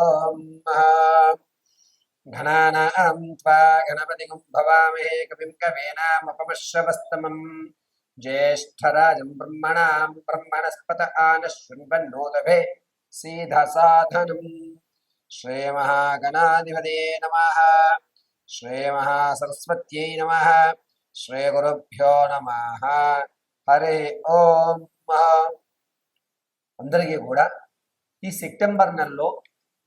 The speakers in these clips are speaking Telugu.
శ్రీగురుభ్యో నమ హరి ఓం ఘనానాం త్వా గణపతిం భవామహే కవిం కవీనాముపమశ్రవస్తమం జ్యేష్ఠరాజం బ్రహ్మణాం బ్రహ్మణస్పత ఆనశృణ్వన్నోదభే సీధసాధనం శ్రీమహాగణాధిపతే నమ శ్రీమహాసరస్వత్యై నమ శ్రీగురుభ్యో నమ హరి ఓం అందరికీ కూడా ఈ సెప్టెంబర్ నెలలో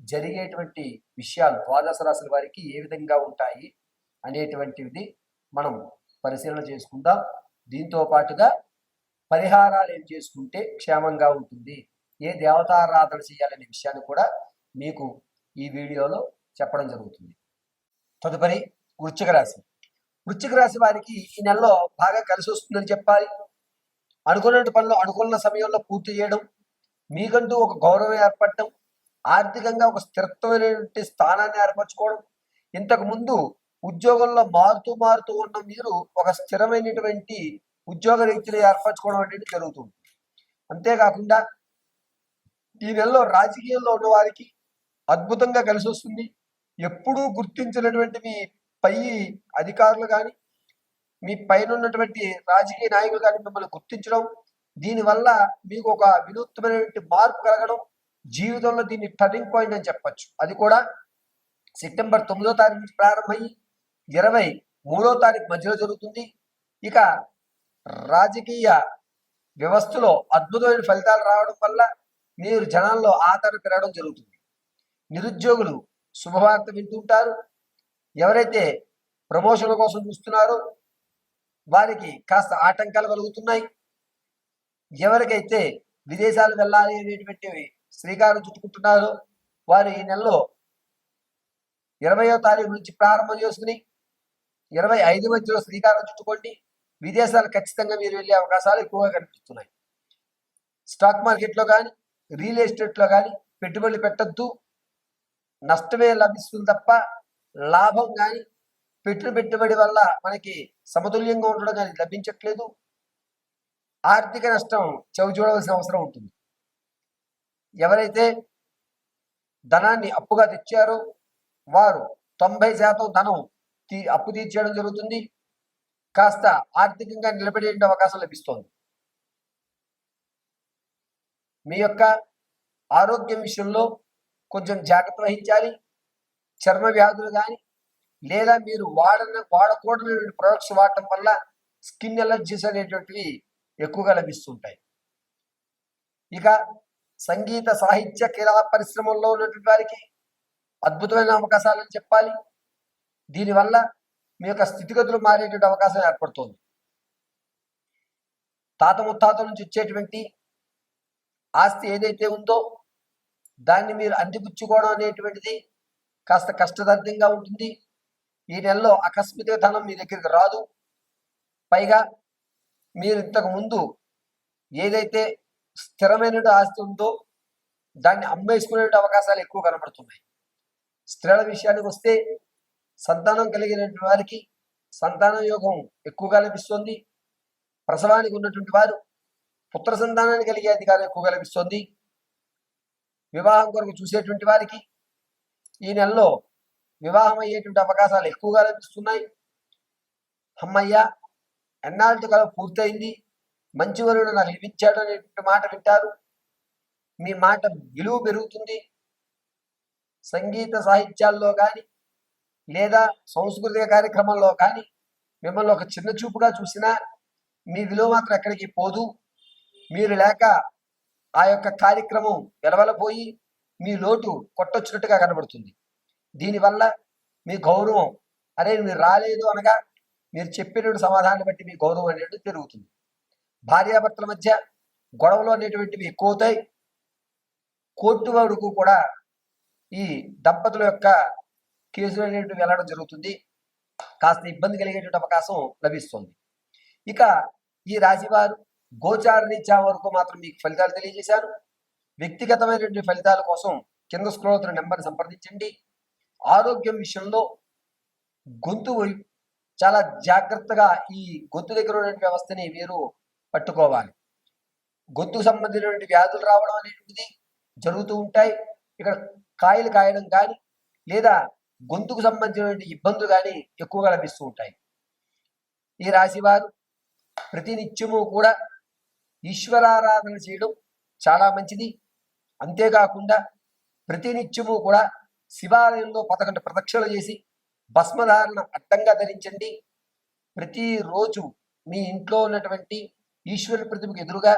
జరిగేటువంటి విషయాలు ద్వాదశ రాశుల వారికి ఏ విధంగా ఉంటాయి అనేటువంటిది మనం పరిశీలన చేసుకుందాం. దీంతో పాటుగా పరిహారాలు ఏం చేసుకుంటే క్షేమంగా ఉంటుంది? ఏ దేవతారాధన చేయాలనే విషయాన్ని కూడా మీకు ఈ వీడియోలో చెప్పడం జరుగుతుంది. తదుపరి వృశ్చిక రాశి. వృశ్చిక రాశి వారికి ఈ నెలలో బాగా కలిసి వస్తుందని చెప్పాలి. అనుకున్న పనులు అనుకున్న సమయంలో పూర్తి చేయడం మీకంటూ ఒక గౌరవం ఏర్పడటం ఆర్థికంగా ఒక స్థిరత్వమైనటువంటి స్థానాన్ని ఏర్పరచుకోవడం. ఇంతకు ముందు ఉద్యోగంలో మారుతూ మారుతూ ఉన్న మీరు ఒక స్థిరమైనటువంటి ఉద్యోగ రీతిని ఏర్పరచుకోవడం అనేది జరుగుతుంది. అంతేకాకుండా ఈ నెలలో రాజకీయంలో ఉన్న వారికి అద్భుతంగా కలిసి వస్తుంది. ఎప్పుడూ గుర్తించినటువంటి మీ పై అధికారులు కానీ మీ పైన ఉన్నటువంటి రాజకీయ నాయకులు కానీ మిమ్మల్ని గుర్తించడం దీనివల్ల మీకు ఒక వినూత్నమైనటువంటి మార్పు కలగడం జీవితంలో దీన్ని టర్నింగ్ పాయింట్ అని చెప్పచ్చు. అది కూడా సెప్టెంబర్ తొమ్మిదో తారీఖు నుంచి ప్రారంభమయ్యి ఇరవై మూడో తారీఖు మధ్యలో జరుగుతుంది. ఇక రాజకీయ వ్యవస్థలో అద్భుతమైన ఫలితాలు రావడం వల్ల మీరు జనాల్లో ఆదరణ పెరగడం జరుగుతుంది. నిరుద్యోగులు శుభవార్త వింటుంటారు ఎవరైతే ప్రమోషన్ల కోసం చూస్తున్నారో వారికి కాస్త ఆటంకాలు కలుగుతున్నాయి. ఎవరికైతే విదేశాలు వెళ్ళాలి అనేటువంటివి శ్రీకారం చుట్టుకుంటున్నారు. వారు ఈ నెలలో ఇరవయో తారీఖు నుంచి ప్రారంభం చేసుకుని ఇరవై ఐదు మధ్యలో శ్రీకారం చుట్టుకోండి. విదేశాలు ఖచ్చితంగా మీరు వెళ్ళే అవకాశాలు ఎక్కువగా కనిపిస్తున్నాయి. స్టాక్ మార్కెట్లో కానీ రియల్ ఎస్టేట్లో కానీ పెట్టుబడులు పెట్టద్దు. నష్టమే లభిస్తుంది తప్ప లాభం కానీ పెట్టిన పెట్టుబడి వల్ల మనకి సమతుల్యంగా ఉండడం కానీ లభించట్లేదు. ఆర్థిక నష్టం చవి చూడవలసిన అవసరం ఉంటుంది. ఎవరైతే ధనాన్ని అప్పుగా తెచ్చారో వారు తొంభై శాతం ధనం తీ అప్పు తీర్చేయడం జరుగుతుంది. కాస్త ఆర్థికంగా నిలబడే అవకాశం లభిస్తోంది. మీ యొక్క ఆరోగ్యం విషయంలో కొంచెం జాగ్రత్త వహించాలి. చర్మ వ్యాధులు కానీ లేదా మీరు వాడన వాడకూడని ప్రొడక్ట్స్ వాడటం వల్ల స్కిన్ ఎలర్జీస్ అనేటువంటివి ఎక్కువగా లభిస్తుంటాయి. ఇక సంగీత సాహిత్య క్రీడా పరిశ్రమల్లో ఉన్నటువంటి వారికి అద్భుతమైన అవకాశాలని చెప్పాలి. దీనివల్ల మీ యొక్క స్థితిగతులు మారేటువంటి అవకాశం ఏర్పడుతుంది. తాత ముత్తాతల నుంచి వచ్చేటువంటి ఆస్తి ఏదైతే ఉందో దాన్ని మీరు అందిపుచ్చుకోవడం అనేటువంటిది కాస్త కష్టదర్థంగా ఉంటుంది. ఈ నెలలో ఆకస్మిక ధనం మీ దగ్గరికి రాదు. పైగా మీరు ఇంతకు ముందు ఏదైతే స్థిరమైన ఆస్తి ఉందో దాన్ని అమ్మేసుకునే అవకాశాలు ఎక్కువ కనబడుతున్నాయి స్త్రీల విషయానికి వస్తే సంతానం కలిగినటువంటి వారికి సంతాన యోగం ఎక్కువగా లభిస్తుంది. ప్రసవానికి ఉన్నటువంటి వారు పుత్ర సంతానాన్ని కలిగే అధికారం ఎక్కువగా లభిస్తుంది. వివాహం కొరకు చూసేటువంటి వారికి ఈ నెలలో వివాహం అయ్యేటువంటి అవకాశాలు ఎక్కువగా లభిస్తున్నాయి. అమ్మయ్య ఎన్నాళ్ళ కల పూర్తయింది? మంచి వరుడు నాకు లభించాడు అనేటువంటి మాట వింటారు. మీ మాట విలువ పెరుగుతుంది. సంగీత సాహిత్యాల్లో కానీ లేదా సాంస్కృతిక కార్యక్రమంలో కానీ మిమ్మల్ని ఒక చిన్న చూపుగా చూసినా మీ విలువ మాత్రం ఎక్కడికి పోదు. మీరు లేక ఆ యొక్క కార్యక్రమం వెలవలపోయి మీ లోటు కొట్టొచ్చినట్టుగా కనబడుతుంది. దీనివల్ల మీ గౌరవం అరే మీరు రాలేదు అనగా మీరు చెప్పినటువంటి సమాధానం బట్టి మీ గౌరవం అనేది పెరుగుతుంది. భార్యాభర్తల మధ్య గొడవలు అనేటువంటివి ఎక్కువ అవుతాయి కోర్టు వరకు కూడా ఈ దంపతుల యొక్క కేసులు అనేటివి వెళ్ళడం జరుగుతుంది. కాస్త ఇబ్బంది కలిగేటువంటి అవకాశం లభిస్తుంది. ఇక ఈ రాశివారు గోచార రీత్యా వరకు మాత్రం మీకు ఫలితాలు తెలియజేశారు. వ్యక్తిగతమైనటువంటి ఫలితాల కోసం కింద స్క్రోల్ అవుతున్న నెంబర్ని సంప్రదించండి. ఆరోగ్యం విషయంలో గొంతు చాలా జాగ్రత్తగా ఈ గొంతు దగ్గర ఉన్నటువంటి వ్యవస్థని మీరు పట్టుకోవాలి. గొంతుకు సంబంధించినటువంటి వ్యాధులు రావడం అనేటువంటిది జరుగుతూ ఉంటాయి. ఇక్కడ కాయలు కాయడం కానీ లేదా గొంతుకు సంబంధించినటువంటి ఇబ్బందులు కానీ ఎక్కువగా లభిస్తూ ఉంటాయి. ఈ రాశివారు ప్రతినిత్యము ప్రతి నిత్యము కూడా ఈశ్వరారాధన చేయడం చాలా మంచిది. అంతేకాకుండా ప్రతి నిత్యము కూడా శివాలయంలో పదకొండు ప్రదక్షిణలు చేసి భస్మధారణ అడ్డంగా ధరించండి. ప్రతిరోజు మీ ఇంట్లో ఉన్నటువంటి ఈశ్వర ప్రతిమకు ఎదురుగా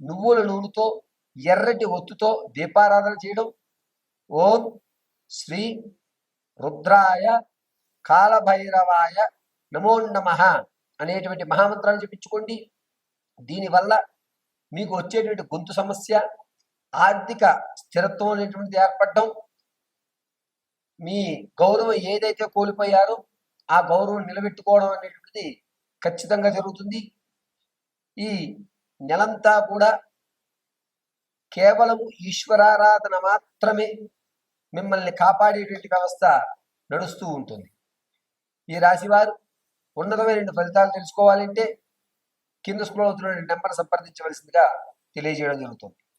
నువ్వుల నూనెతో ఎర్రటి ఒత్తుతో దీపారాధన చేయడం. ఓం శ్రీ రుద్రాయ కాలభైరవాయ నమో నమ అనేటువంటి మహామంత్రాన్ని చెప్పించుకోండి. దీనివల్ల మీకు వచ్చేటువంటి గొంతు సమస్య ఆర్థిక స్థిరత్వం అనేటువంటిది ఏర్పడడం మీ గౌరవం ఏదైతే కోల్పోయారో ఆ గౌరవం నిలబెట్టుకోవడం అనేటువంటిది ఖచ్చితంగా జరుగుతుంది. ఈ నెలంతా కూడా కేవలం ఈశ్వరారాధన మాత్రమే మిమ్మల్ని కాపాడేటువంటి వ్యవస్థ నడుస్తూ ఉంటుంది. ఈ రాశివారు ఉన్నతమైన ఫలితాలు తెలుసుకోవాలంటే కింద స్కూల్ అవుతున్న నెంబర్ సంప్రదించవలసిందిగా తెలియజేయడం జరుగుతుంది.